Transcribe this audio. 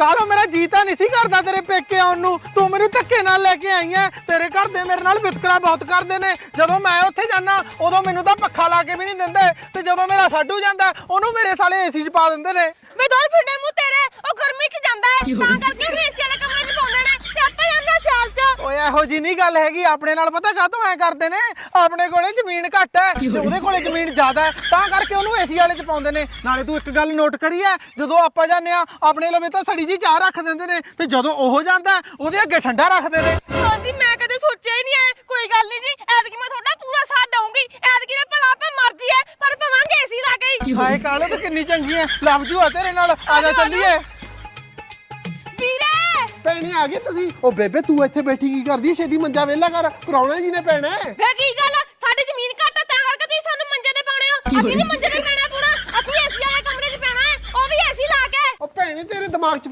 ਕਾਲੋ ਮੇਰਾ ਜੀ ਤਾਂ ਨਹੀਂ ਸੀ ਕਰਦਾ ਤੇਰੇ ਪੇਕੇ ਆਉਣ ਨੂੰ? ਤੂੰ ਮੈਨੂੰ ਧੱਕੇ ਨਾਲ ਲੈ ਕੇ ਆਈ ਐ। ਤੇਰੇ ਘਰ ਦੇ ਮੇਰੇ ਨਾਲ ਵਿਤਕਰਾ ਬਹੁਤ ਕਰਦੇ ਨੇ। ਜਦੋਂ ਮੈਂ ਉੱਥੇ ਜਾਣਾ ਉਦੋਂ ਮੈਨੂੰ ਤਾਂ ਪੱਖਾ ਲਾ ਕੇ ਵੀ ਨਹੀਂ ਦਿੰਦੇ। ਤੇ ਜਦੋਂ ਮੇਰਾ ਸਾਡੂ ਜਾਂਦਾ ਉਹਨੂੰ ਮੇਰੇ ਸਾਲੇ ਏਸੀ 'ਚ ਪਾ ਦਿੰਦੇ ਨੇ। ਵੇ ਦੋਰ ਫਿਰਨੇ ਮੂੰਹ ਤੇਰੇ ਉਹ ਗਰਮੀ 'ਚ ਜਾਂਦਾ ਹੈ ਤਾਂ ਕਰਕੇ ਉਹ ਏਸੀ ਵਾਲੇ ਕਮਰੇ 'ਚ ਪਾਉਂਦੇ ਨੇ ਤੇ ਆਪਾਂ ਜਾਂਦੇ ਹਾਂ ਸਿਆਲ 'ਚ ਓਏ ਇਹੋ ਜੀ ਨਹੀਂ ਗੱਲ ਹੈਗੀ ਆਪਣੇ ਨਾਲ ਪਤਾ ਕਾਹਤੋਂ ਐ ਕਰਦੇ ਨੇ? ਆਪਣੇ ਕੋਲੇ ਜ਼ਮੀਨ ਘੱਟ ਹੈ ਤੇ ਉਹਦੇ ਕੋਲੇ ਜ਼ਮੀਨ ਜ਼ਿਆਦਾ ਹੈ ਤਾਂ ਕਰਕੇ ਉਹਨੂੰ ਏਸੀ ਵਾਲੇ 'ਚ ਪਾਉਂਦੇ ਨੇ। ਨਾਲੇ ਤੂੰ ਇੱਕ ਗੱਲ ਨੋਟ ਕਰੀ ਐ ਜਦੋਂ ਆਪਾਂ ਜਾਂਦੇ ਆ ਆਪਣੇ ਲਵੇ ਤਾਂ ਸੜੀ ਜੀ ਚਾਹ ਰੱਖ ਦਿੰਦੇ ਨੇ ਤੇ ਜਦੋਂ ਉਹ ਜਾਂਦਾ ਉਹਦੇ ਅੱਗੇ ਠੰਡਾ ਰੱਖਦੇ ਨੇ। ਹਾਂਜੀ ਮੈਂ ਕਦੇ ਸੋਚਿਆ ਹੀ ਨਹੀਂ ਐ ਕੋਈ ਗੱਲ ਨਹੀਂ ਜੀ ਐਤਕੀ ਮੈਂ ਤੁਹਾਡਾ ਪੂਰਾ ਸਾਥ ਦਊਂਗੀ। ਐਤਕੀ ਦਾ ਭਲਾ ਆਪੇ ਮਰਜ਼ੀ ਐ ਪਰ ਪਵਾਂਗੇ ਏਸੀ ਲਾ ਕੇ ਹਾਏ ਕਾਲੇ ਤੂੰ ਕਿੰਨੀ ਚੰਗੀ ਐ। ਲਵ ਜੂ ਆ ਤੇਰੇ ਨਾਲ ਆ ਜਾ ਚੱਲੀਏ। ਭੈਣੇ ਆ ਗਏ ਤੁਸੀਂ? ਉਹ ਬੇਬੇ ਤੂੰ ਇੱਥੇ ਬੈਠੀ ਕੀ ਕਰਦੀ ਛੇਦੀ ਮੰਜਾ ਵੇਲਾ ਕਰ। ਕਰਾਉਣਾ ਜੀ ਨੇ ਪੈਣਾ ਹੈ। ਵੇ ਕੀ ਗੱਲ ਆ? ਸਾਡੀ ਜ਼ਮੀਨ ਘੱਟ ਆ, ਤਾਂ ਕਰਕੇ ਤੁਸੀਂ ਸਾਨੂੰ ਮੰਜੇ ਤੇ ਪਾਉਣੇ ਹੋ ਅਸੀਂ ਨਹੀਂ ਮੰਜੇ ਤੇ ਪੈਣਾ ਪੂਰਾ। ਅਸੀਂ ਏਸੀ ਵਾਲੇ ਕਮਰੇ 'ਚ ਪੈਣਾ ਹੈ। ਉਹ ਵੀ ਏਸੀ ਲਾ ਕੇ। ਉਹ ਭੈਣੇ ਤੇਰੇ ਦਿਮਾਗ 'ਚ